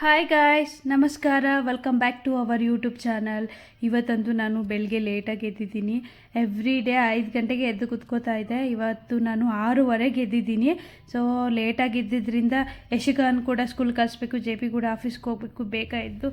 Hi guys ನಮಸ್ಕಾರ. Welcome back to our YouTube channel ಇವತ್ತಂತೂ ನಾನು ಬೆಳಗ್ಗೆ ಲೇಟಾಗಿ ಎದ್ದಿದ್ದೀನಿ. ಎವ್ರಿ ಡೇ ಐದು ಗಂಟೆಗೆ ಎದ್ದು ಕುತ್ಕೋತಾ ಇದ್ದೆ. ಇವತ್ತು ನಾನು ಆರೂವರೆಗೆ ಎದ್ದಿದ್ದೀನಿ. ಸೊ ಲೇಟಾಗಿ ಎದ್ದಿದ್ದರಿಂದ ಯಶಿಕಾನ್ ಕೂಡ ಸ್ಕೂಲ್ ಕಳಿಸ್ಬೇಕು ಜೆ ಪಿ ಕೂಡ ಆಫೀಸ್ಗೆ ಹೋಗ್ಬೇಕು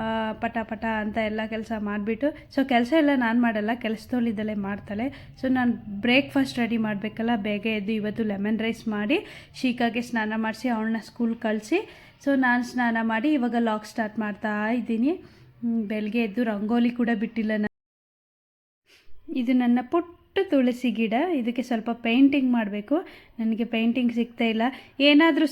ಆ, ಪಟ ಪಟ ಅಂತ ಎಲ್ಲ ಕೆಲಸ ಮಾಡಿಬಿಟ್ಟು. ಸೊ ಕೆಲಸ ಎಲ್ಲ ನಾನು ಮಾಡಲ್ಲ ಕೆಲಸದಲ್ಲಿದ್ದಲ್ಲೇ ಮಾಡ್ತಾಳೆ. ಸೊ ನಾನು ಬ್ರೇಕ್ಫಾಸ್ಟ್ ರೆಡಿ ಮಾಡಬೇಕಲ್ಲ ಬೇಗ ಎದ್ದು ಇವತ್ತು ಲೆಮನ್ ರೈಸ್ ಮಾಡಿ ಶೀಕಾಗೆ ಸ್ನಾನ ಮಾಡಿಸಿ ಅವಳನ್ನ ಸ್ಕೂಲ್ ಕಳಿಸಿ. ಸೊ ನಾನು ಸ್ನಾನ ಮಾಡಿ ಇವಾಗ ಲಾಕ್ ಸ್ಟಾರ್ಟ್ ಮಾಡ್ತಾ ಇದ್ದೀನಿ. ಬೆಳಗ್ಗೆ ಎದ್ದು ರಂಗೋಲಿ ಕೂಡ ಬಿಟ್ಟಿಲ್ಲ ನಾನು. ಇದು ನನ್ನ ಪುಟ್ಟ ತುಳಸಿ ಗಿಡ. ಇದಕ್ಕೆ ಸ್ವಲ್ಪ ಪೇಂಟಿಂಗ್ ಮಾಡಬೇಕು. ನನಗೆ ಪೇಂಟಿಂಗ್ ಸಿಗ್ತಾ ಇಲ್ಲ. ಏನಾದರೂ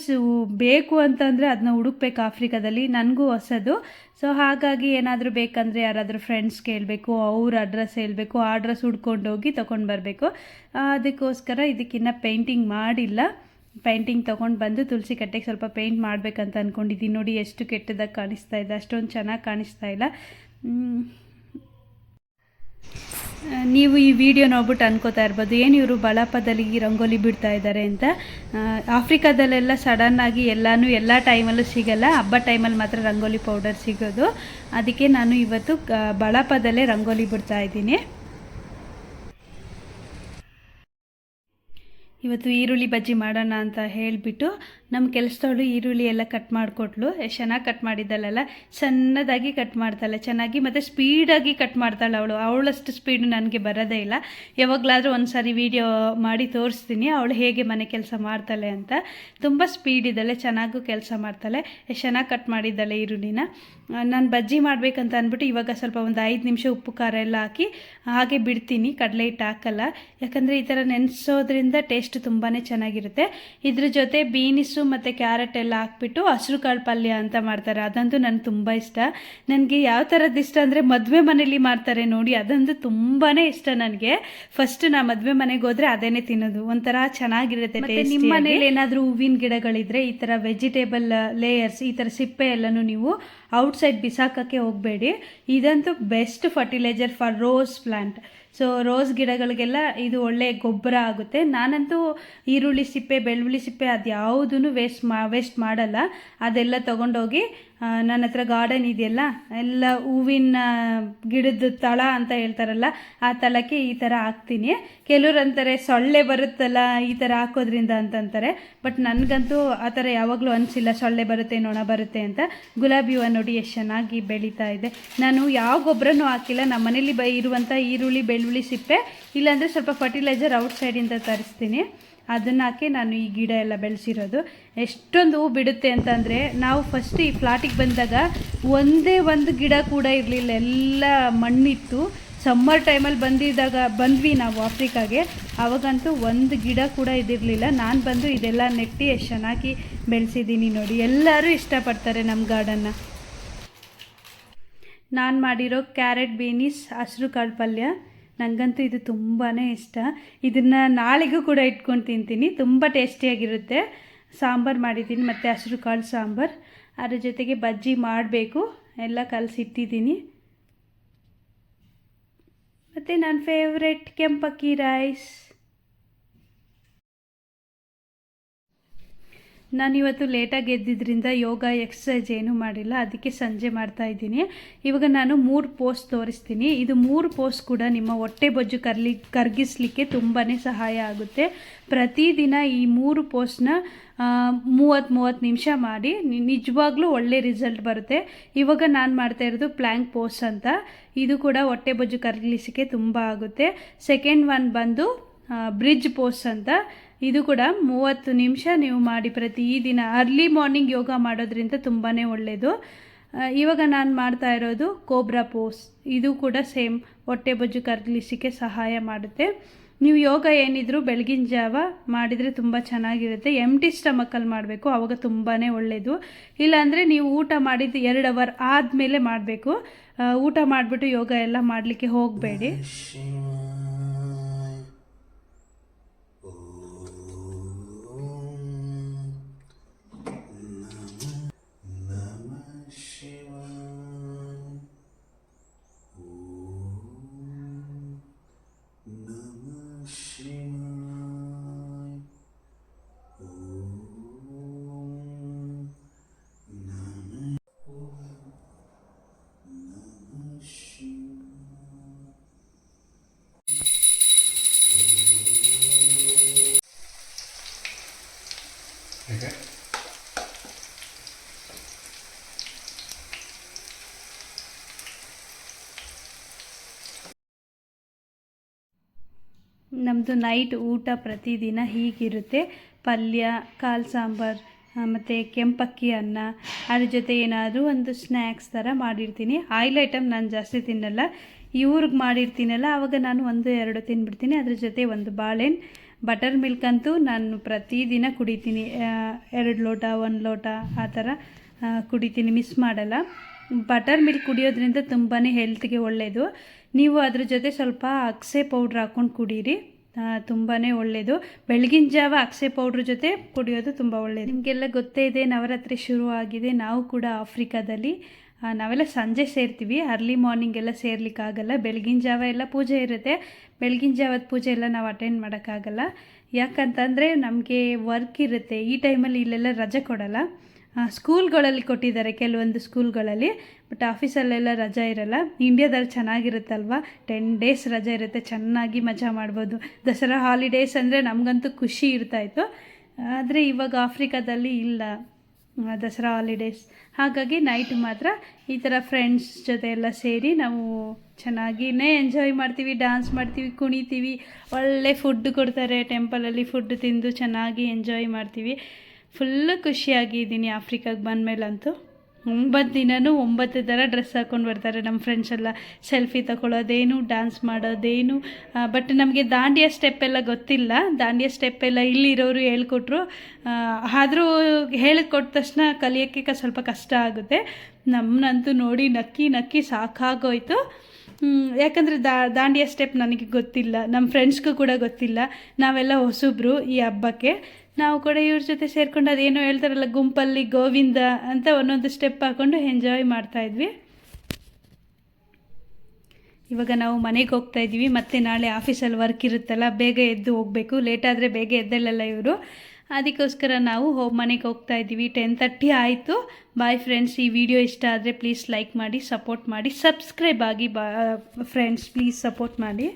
ಬೇಕು ಅಂತಂದರೆ ಅದನ್ನ ಹುಡುಕ್ಬೇಕು ಆಫ್ರಿಕಾದಲ್ಲಿ. ನನಗೂ ಹೊಸದು. ಸೊ ಹಾಗಾಗಿ ಏನಾದರೂ ಬೇಕಂದರೆ ಯಾರಾದರೂ ಫ್ರೆಂಡ್ಸ್ ಕೇಳಬೇಕು, ಅವ್ರ ಅಡ್ರೆಸ್ ಹೇಳಬೇಕು, ಆ ಅಡ್ರೆಸ್ ಹುಡ್ಕೊಂಡೋಗಿ ತೊಗೊಂಡು ಬರಬೇಕು. ಅದಕ್ಕೋಸ್ಕರ ಇದಕ್ಕಿನ್ನ ಪೇಂಟಿಂಗ್ ಮಾಡಿಲ್ಲ. ಪೇಂಟಿಂಗ್ ತೊಗೊಂಡು ಬಂದು ತುಳಸಿ ಕಟ್ಟೆಗೆ ಸ್ವಲ್ಪ ಪೇಂಟ್ ಮಾಡಬೇಕಂತ ಅಂದ್ಕೊಂಡಿದ್ದೀನಿ ನೋಡಿ ಎಷ್ಟು ಕೆಟ್ಟದಾಗಿ ಕಾಣಿಸ್ತಾ ಇದೆ. ಅಷ್ಟೊಂದು ಚೆನ್ನಾಗಿ ಕಾಣಿಸ್ತಾ ಇಲ್ಲ. ನೀವು ಈ ವಿಡಿಯೋ ನೋಡ್ಬಿಟ್ಟು ಅನ್ಕೋತಾ ಇರ್ಬೋದು. ಏನು ಇವರು ಬಳಪದಲ್ಲಿ ರಂಗೋಲಿ ಬಿಡ್ತಾ ಇದ್ದಾರೆ ಅಂತ. ಆಫ್ರಿಕಾದಲ್ಲೆಲ್ಲ ಸಡನ್ನಾಗಿ ಎಲ್ಲನೂ ಎಲ್ಲ ಟೈಮಲ್ಲೂ ಸಿಗಲ್ಲ. ಹಬ್ಬ ಟೈಮಲ್ಲಿ ಮಾತ್ರ ರಂಗೋಲಿ ಪೌಡರ್ ಸಿಗೋದು. ಅದಕ್ಕೆ ನಾನು ಇವತ್ತು ಬಳಪದಲ್ಲೇ ರಂಗೋಲಿ ಬಿಡ್ತಾ ಇದ್ದೀನಿ. ಇವತ್ತು ಈರುಳ್ಳಿ ಬಜ್ಜಿ ಮಾಡೋಣ ಅಂತ ಹೇಳಿಬಿಟ್ಟು ನಮ್ಮ ಕೆಲಸದವಳು ಈರುಳ್ಳಿ ಎಲ್ಲ ಕಟ್ ಮಾಡಿಕೊಟ್ಲು. ಎಷ್ಟು ಚೆನ್ನಾಗಿ ಕಟ್ ಮಾಡಿದ್ದಲ್ಲ ಸಣ್ಣದಾಗಿ ಕಟ್ ಮಾಡ್ತಾಳೆ. ಚೆನ್ನಾಗಿ ಮತ್ತು ಸ್ಪೀಡಾಗಿ ಕಟ್ ಮಾಡ್ತಾಳೆ ಅವಳು. ಅವಳಷ್ಟು ಸ್ಪೀಡ್ ನನಗೆ ಬರೋದೇ ಇಲ್ಲ. ಯಾವಾಗಲಾದರೂ ಒಂದು ಸಾರಿ ವೀಡಿಯೋ ಮಾಡಿ ತೋರಿಸ್ತೀನಿ. ಅವಳು ಹೇಗೆ ಮನೆ ಕೆಲಸ ಮಾಡ್ತಾಳೆ ಅಂತ. ತುಂಬ ಸ್ಪೀಡ್ ಇದ್ದಾಳೆ. ಚೆನ್ನಾಗೂ ಕೆಲಸ ಮಾಡ್ತಾಳೆ. ಎಷ್ಟು ಚೆನ್ನಾಗಿ ಕಟ್ ಮಾಡಿದ್ದಾಳೆ ಈರುಳ್ಳಿನ. ನಾನು ಬಜ್ಜಿ ಮಾಡಬೇಕಂತ ಅಂದ್ಬಿಟ್ಟು ಇವಾಗ ಸ್ವಲ್ಪ ಒಂದು ಐದು ನಿಮಿಷ ಉಪ್ಪು, ಖಾರ ಎಲ್ಲ ಹಾಕಿ ಹಾಗೆ ಬಿಡ್ತೀನಿ. ಕಡಲೆ ಹಿಟ್ಟು ಹಾಕಲ್ಲ. ಯಾಕಂದರೆ ಈ ಥರ ನೆನೆಸೋದ್ರಿಂದ ಟೇಸ್ಟ್ ತುಂಬಾ ಚೆನ್ನಾಗಿರುತ್ತೆ. ಇದ್ರ ಜೊತೆ ಬೀನಿಸು ಮತ್ತು ಕ್ಯಾರೆಟ್ ಎಲ್ಲ ಹಾಕ್ಬಿಟ್ಟು ಹಸಿರು ಕಾಳು ಪಲ್ಯ ಅಂತ ಮಾಡ್ತಾರೆ. ಅದಂತೂ ನನಗೆ ತುಂಬ ಇಷ್ಟ. ನನಗೆ ಯಾವ ಥರದ್ದು ಇಷ್ಟ ಅಂದರೆ ಮದುವೆ ಮನೇಲಿ ಮಾಡ್ತಾರೆ ನೋಡಿ. ಅದಂತೂ ತುಂಬಾ ಇಷ್ಟ ನನಗೆ. ಫಸ್ಟ್ ನಾ ಮದುವೆ ಮನೆಗೆ ಹೋದರೆ ಅದೇನೇ ತಿನ್ನೋದು. ಒಂಥರ ಚೆನ್ನಾಗಿರುತ್ತೆ ನಿಮ್ಮ ಮನೇಲಿ ಏನಾದರೂ ಹೂವಿನ ಗಿಡಗಳಿದ್ರೆ ಈ ಥರ ವೆಜಿಟೇಬಲ್ ಲೇಯರ್ಸ್ ಈ ಥರ ಸಿಪ್ಪೆ ಎಲ್ಲನೂ ನೀವು ಔಟ್ಸೈಡ್ ಬಿಸಾಕಕ್ಕೆ ಹೋಗಬೇಡಿ. ಇದಂತೂ best fertiliser for rose plant so rose ಗಿಡಗಳಿಗೆಲ್ಲ ಇದು ಒಳ್ಳೆ ಗೊಬ್ಬರ ಆಗುತ್ತೆ. ನಾನಂತೂ ಈರುಳ್ಳಿ ಸಿಪ್ಪೆ, ಬೆಳ್ಳುಳ್ಳಿ ಸಿಪ್ಪೆ ಅದು ಯಾವುದೂ ವೇಸ್ಟ್ ಮಾ ವೇಸ್ಟ್ ಮಾಡಲ್ಲ. ಅದೆಲ್ಲ ತೊಗೊಂಡೋಗಿ ನನ್ನ ಹತ್ರ ಗಾರ್ಡನ್ ಇದೆಯಲ್ಲ, ಎಲ್ಲ ಹೂವಿನ ಗಿಡದ ತಳ ಅಂತ ಹೇಳ್ತಾರಲ್ಲ, ಆ ತಳಕ್ಕೆ ಈ ಥರ ಹಾಕ್ತೀನಿ. ಕೆಲವ್ರು ಅಂತಾರೆ ಸೊಳ್ಳೆ ಬರುತ್ತಲ್ಲ ಈ ಥರ ಹಾಕೋದ್ರಿಂದ ಅಂತಂತಾರೆ ಬಟ್ ನನಗಂತೂ ಆ ಥರ ಯಾವಾಗಲೂ ಅನಿಸಿಲ್ಲ ಸೊಳ್ಳೆ ಬರುತ್ತೆ, ನೋಣ ಬರುತ್ತೆ ಅಂತ. ಗುಲಾಬಿ ಹೂವು ನೋಡಿ ಎಷ್ಟು ಚೆನ್ನಾಗಿ ಬೆಳೀತಾ ಇದೆ. ನಾನು ಯಾವ ಗೊಬ್ಬರನೂ ಹಾಕಿಲ್ಲ, ನಮ್ಮ ಮನೇಲಿ ಬ ಇರುವಂಥ ಈರುಳ್ಳಿ, ಬೆಳ್ಳುಳ್ಳಿ ಸಿಪ್ಪೆ, ಇಲ್ಲಾಂದರೆ ಸ್ವಲ್ಪ ಫರ್ಟಿಲೈಸರ್ ಔಟ್ಸೈಡಿಂದ ತರಿಸ್ತೀನಿ. ಅದನ್ನು ಹಾಕಿ ನಾನು ಈ ಗಿಡ ಎಲ್ಲ ಬೆಳೆಸಿರೋದು. ಎಷ್ಟೊಂದು ಹೂ ಬಿಡುತ್ತೆ ಅಂತಂದರೆ ನಾವು ಫಸ್ಟ್ ಈ ಫ್ಲಾಟಿಗೆ ಬಂದಾಗ ಒಂದೇ ಒಂದು ಗಿಡ ಕೂಡ ಇರಲಿಲ್ಲ. ಎಲ್ಲ ಮಣ್ಣಿತ್ತು. ಸಮ್ಮರ್ ಟೈಮಲ್ಲಿ ಬಂದಿದ್ದಾಗ ಬಂದ್ವಿ ನಾವು ಆಫ್ರಿಕಾಗೆ. ಅವಾಗಂತೂ ಒಂದು ಗಿಡ ಕೂಡ ಇದಿರಲಿಲ್ಲ. ನಾನು ಬಂದು ಇದೆಲ್ಲ ನೆಟ್ಟಿ ಎಷ್ಟು ಚೆನ್ನಾಗಿ ಬೆಳೆಸಿದ್ದೀನಿ ನೋಡಿ. ಎಲ್ಲರೂ ಇಷ್ಟಪಡ್ತಾರೆ ನಮ್ಮ ಗಾರ್ಡನ್ನ ನಾನು ಮಾಡಿರೋ ಕ್ಯಾರೆಟ್ ಬೀನಿಸ್, ಹಸಿರು ಕಾಳು ಪಲ್ಯ. ನನಗಂತೂ ಇದು ತುಂಬಾ ಇಷ್ಟ. ಇದನ್ನು ನಾಳೆಗೂ ಕೂಡ ಇಟ್ಕೊಂಡು ತಿಂತೀನಿ. ತುಂಬ ಟೇಸ್ಟಿಯಾಗಿರುತ್ತೆ. ಸಾಂಬಾರು ಮಾಡಿದ್ದೀನಿ. ಮತ್ತು ಹಸಿರು ಕಾಳು ಸಾಂಬಾರು. ಅದ್ರ ಜೊತೆಗೆ ಬಜ್ಜಿ ಮಾಡಬೇಕು. ಎಲ್ಲ ಕಲಸಿಟ್ಟಿದ್ದೀನಿ. ಮತ್ತು ನನ್ನ ಫೇವ್ರೆಟ್ ಕೆಂಪಕ್ಕಿ ರೈಸ್ ನಾನಿವತ್ತು ಲೇಟಾಗಿ ಎದ್ದಿದ್ದರಿಂದ ಯೋಗ ಎಕ್ಸಸೈಸ್ ಏನೂ ಮಾಡಿಲ್ಲ, ಅದಕ್ಕೆ ಸಂಜೆ ಮಾಡ್ತಾ ಇದ್ದೀನಿ. ಇವಾಗ ನಾನು ಮೂರು ಪೋಸ್ಟ್ ತೋರಿಸ್ತೀನಿ. ಇದು ಮೂರು ಪೋಸ್ಟ್ ಕೂಡ ನಿಮ್ಮ ಹೊಟ್ಟೆ ಬೊಜ್ಜು ಕರ್ಲಿ, ಕರ್ಗಿಸ್ಲಿಕ್ಕೆ ತುಂಬಾ ಸಹಾಯ ಆಗುತ್ತೆ. ಪ್ರತಿದಿನ ಈ ಮೂರು ಪೋಸ್ಟ್ನ ಮೂವತ್ತು ಮೂವತ್ತು ನಿಮಿಷ ಮಾಡಿ ನಿಜವಾಗ್ಲೂ ಒಳ್ಳೆ ರಿಸಲ್ಟ್ ಬರುತ್ತೆ. ಇವಾಗ ನಾನು ಮಾಡ್ತಾ ಇರೋದು ಪ್ಲ್ಯಾಂಕ್ ಪೋಸ್ಟ್ ಅಂತ. ಇದು ಕೂಡ ಹೊಟ್ಟೆ ಬೊಜ್ಜು ಕರ್ಗಿಸಲಿಕ್ಕೆ ತುಂಬ ಆಗುತ್ತೆ. ಸೆಕೆಂಡ್ ಒನ್ ಬಂದು ಬ್ರಿಡ್ಜ್ ಪೋಸ್ಟ್ ಅಂತ. ಇದು ಕೂಡ ಮೂವತ್ತು ನಿಮಿಷ ನೀವು ಮಾಡಿ ಪ್ರತಿದಿನ ಅರ್ಲಿ ಮಾರ್ನಿಂಗ್ ಯೋಗ ಮಾಡೋದ್ರಿಂದ ತುಂಬಾ ಒಳ್ಳೆಯದು ಇವಾಗ ನಾನು ಮಾಡ್ತಾ ಇರೋದು ಕೋಬ್ರಾ ಪೋಸ್ ಇದು ಕೂಡ ಸೇಮ್ ಹೊಟ್ಟೆ ಬೊಜ್ಜು ಕರಗಿಸಲಿಕ್ಕೆ ಸಹಾಯ ಮಾಡುತ್ತೆ. ನೀವು ಯೋಗ ಏನಿದ್ರು ಬೆಳಗಿನ ಜಾವ ಮಾಡಿದರೆ ತುಂಬ ಚೆನ್ನಾಗಿರುತ್ತೆ. ಎಂಟಿ ಸ್ಟಮಕಲ್ಲಿ ಮಾಡಬೇಕು ಆವಾಗ ತುಂಬಾ ಒಳ್ಳೆಯದು ಇಲ್ಲಾಂದರೆ ನೀವು ಊಟ ಮಾಡಿದ್ದು ಎರಡು ಅವರ್ ಆದಮೇಲೆ ಮಾಡಬೇಕು. ಊಟ ಮಾಡಿಬಿಟ್ಟು ಯೋಗ ಎಲ್ಲ ಮಾಡಲಿಕ್ಕೆ ಹೋಗಬೇಡಿ. ನಮ್ಮದು ನೈಟ್ ಊಟ ಪ್ರತಿದಿನ ಹೀಗಿರುತ್ತೆ. ಪಲ್ಯ, ಕಾಲು ಸಾಂಬಾರು ಮತ್ತು ಕೆಂಪಕ್ಕಿ ಅನ್ನ, ಅದ್ರ ಜೊತೆ ಏನಾದರೂ ಒಂದು ಸ್ನ್ಯಾಕ್ಸ್ ಥರ ಮಾಡಿರ್ತೀನಿ. ಆಯಿಲ್ ಐಟಮ್ ನಾನು ಜಾಸ್ತಿ ತಿನ್ನಲ್ಲ. ಇವ್ರಿಗೆ ಮಾಡಿರ್ತೀನಲ್ಲ ಆವಾಗ ನಾನು ಒಂದು, ಎರಡು ತಿನ್ಬಿಡ್ತೀನಿ. ಅದ್ರ ಜೊತೆ ಒಂದು ಬಾಳೆಹಣ್ಣು ಬಟರ್ ಮಿಲ್ಕ್ ಅಂತೂ ನಾನು ಪ್ರತಿದಿನ ಕುಡಿತೀನಿ. ಎರಡು ಲೋಟ, ಒಂದು ಲೋಟ, ಆ ಥರ ಕುಡಿತೀನಿ. ಮಿಸ್ ಮಾಡಲ್ಲ. ಬಟರ್ ಮಿಲ್ಕ್ ಕುಡಿಯೋದ್ರಿಂದ ತುಂಬಾ ಹೆಲ್ತ್ಗೆ ಒಳ್ಳೆಯದು ನೀವು ಅದ್ರ ಜೊತೆ ಸ್ವಲ್ಪ ಅಕ್ಸೆ ಪೌಡ್ರ್ ಹಾಕ್ಕೊಂಡು ಕುಡೀರಿ. ತುಂಬಾ ಒಳ್ಳೆಯದು ಬೆಳಗಿನ ಜಾವ ಅಕ್ಷೆ ಪೌಡ್ರ್ ಜೊತೆ ಕುಡಿಯೋದು ತುಂಬ ಒಳ್ಳೆಯದು ನಿಮಗೆಲ್ಲ ಗೊತ್ತೇ ಇದೆ, ನವರಾತ್ರಿ ಶುರು ಆಗಿದೆ. ನಾವು ಕೂಡ ಆಫ್ರಿಕಾದಲ್ಲಿ ನಾವೆಲ್ಲ ಸಂಜೆ ಸೇರ್ತೀವಿ. ಅರ್ಲಿ ಮಾರ್ನಿಂಗ್ ಎಲ್ಲ ಸೇರ್ಲಿಕ್ಕಾಗಲ್ಲ. ಬೆಳಗಿನ ಜಾವ ಎಲ್ಲ ಪೂಜೆ ಇರುತ್ತೆ. ಬೆಳಗಿನ ಜಾವದ ಪೂಜೆ ಎಲ್ಲ ನಾವು ಅಟೆಂಡ್ ಮಾಡೋಕ್ಕಾಗಲ್ಲ. ಯಾಕಂತಂದರೆ ನಮಗೆ ವರ್ಕ್ ಇರುತ್ತೆ. ಈ ಟೈಮಲ್ಲಿ ಇಲ್ಲೆಲ್ಲ ರಜೆ ಕೊಡಲ್ಲ. ಸ್ಕೂಲ್ಗಳಲ್ಲಿ ಕೊಟ್ಟಿದ್ದಾರೆ. ಕೆಲವೊಂದು ಸ್ಕೂಲ್ಗಳಲ್ಲಿ ಬಟ್ ಆಫೀಸಲ್ಲೆಲ್ಲ ರಜೆ ಇರಲ್ಲ. ಇಂಡಿಯಾದಲ್ಲಿ ಚೆನ್ನಾಗಿರುತ್ತಲ್ವ? ಟೆನ್ ಡೇಸ್ ರಜೆ ಇರುತ್ತೆ. ಚೆನ್ನಾಗಿ ಮಜಾ ಮಾಡ್ಬೋದು. ದಸರಾ ಹಾಲಿಡೇಸ್ ಅಂದರೆ ನಮಗಂತೂ ಖುಷಿ ಇರ್ತಾಯಿತ್ತು ಆದರೆ ಇವಾಗ ಆಫ್ರಿಕಾದಲ್ಲಿ ಇಲ್ಲ ದಸರಾ ಹಾಲಿಡೇಸ್ ಹಾಗಾಗಿ ನೈಟ್ ಮಾತ್ರ ಈ ಥರ ಫ್ರೆಂಡ್ಸ್ ಜೊತೆ ಎಲ್ಲ ಸೇರಿ ನಾವು ಚೆನ್ನಾಗಿನೇ ಎಂಜಾಯ್ ಮಾಡ್ತೀವಿ ಡ್ಯಾನ್ಸ್ ಮಾಡ್ತೀವಿ, ಕುಣಿತೀವಿ. ಒಳ್ಳೆ ಫುಡ್ ಕೊಡ್ತಾರೆ. ಟೆಂಪಲಲ್ಲಿ ಫುಡ್ ತಿಂದು ಚೆನ್ನಾಗಿ ಎಂಜಾಯ್ ಮಾಡ್ತೀವಿ. ಫುಲ್ಲು ಖುಷಿಯಾಗಿದ್ದೀನಿ ಆಫ್ರಿಕಾಗೆ ಬಂದಮೇಲಂತೂ. ಒಂಬತ್ತು ದಿನವೂ ಒಂಬತ್ತು ಥರ ಡ್ರೆಸ್ ಹಾಕ್ಕೊಂಡು ಬರ್ತಾರೆ ನಮ್ಮ ಫ್ರೆಂಡ್ಸ್ ಎಲ್ಲ. ಸೆಲ್ಫಿ ತಗೊಳ್ಳೋದೇನು ಡ್ಯಾನ್ಸ್ ಮಾಡೋದೇನು ಬಟ್ ನಮಗೆ ದಾಂಡಿಯ ಸ್ಟೆಪ್ ಎಲ್ಲ ಗೊತ್ತಿಲ್ಲ. ದಾಂಡಿಯ ಸ್ಟೆಪ್ ಎಲ್ಲ ಇಲ್ಲಿರೋರು ಹೇಳ್ಕೊಟ್ರು. ಆದರೂ ಹೇಳಿಕೊಟ್ಟ ತಕ್ಷಣ ಕಲಿಯೋಕ್ಕೆ ಸ್ವಲ್ಪ ಕಷ್ಟ ಆಗುತ್ತೆ. ನಮ್ಮನ್ನಂತೂ ನೋಡಿ ನಕ್ಕಿ ನಕ್ಕಿ ಸಾಕಾಗೋಯ್ತು. ಯಾಕಂದರೆ ದಾ, ದಾಂಡಿಯ ಸ್ಟೆಪ್ ನನಗೆ ಗೊತ್ತಿಲ್ಲ. ನಮ್ಮ ಫ್ರೆಂಡ್ಸ್ಗೂ ಕೂಡ ಗೊತ್ತಿಲ್ಲ. ನಾವೆಲ್ಲ ಹೊಸಬ್ರು ಈ ಹಬ್ಬಕ್ಕೆ. ನಾವು ಕೂಡ ಇವ್ರ ಜೊತೆ ಸೇರ್ಕೊಂಡು ಅದೇನೋ ಹೇಳ್ತಾರಲ್ಲ, ಗುಂಪಲ್ಲಿ ಗೋವಿಂದ ಅಂತ ಒಂದೊಂದು ಸ್ಟೆಪ್ ಹಾಕ್ಕೊಂಡು ಎಂಜಾಯ್ ಮಾಡ್ತಾ ಇದ್ವಿ. ಇವಾಗ ನಾವು ಮನೆಗೆ ಹೋಗ್ತಾ ಇದ್ದೀವಿ, ಮತ್ತೆ ನಾಳೆ ಆಫೀಸಲ್ಲಿ ವರ್ಕ್ ಇರುತ್ತಲ್ಲ, ಬೇಗ ಎದ್ದು ಹೋಗಬೇಕು ಲೇಟ್ ಆದರೆ ಬೇಗ ಎದ್ದಲ್ಲಲ್ಲ ಇವರು. ಅದಕ್ಕೋಸ್ಕರ ನಾವು ಹೋ, ಮನೆಗೆ ಹೋಗ್ತಾ ಇದ್ದೀವಿ ಟೆನ್ ತರ್ಟಿ ಆಯಿತು. ಬಾಯ್ ಫ್ರೆಂಡ್ಸ್ ಈ ವಿಡಿಯೋ ಇಷ್ಟ ಆದರೆ ಪ್ಲೀಸ್ ಲೈಕ್ ಮಾಡಿ ಸಪೋರ್ಟ್ ಮಾಡಿ ಸಬ್ಸ್ಕ್ರೈಬ್ ಆಗಿ ಬಾ ಫ್ರೆಂಡ್ಸ್ ಪ್ಲೀಸ್ ಸಪೋರ್ಟ್ ಮಾಡಿ.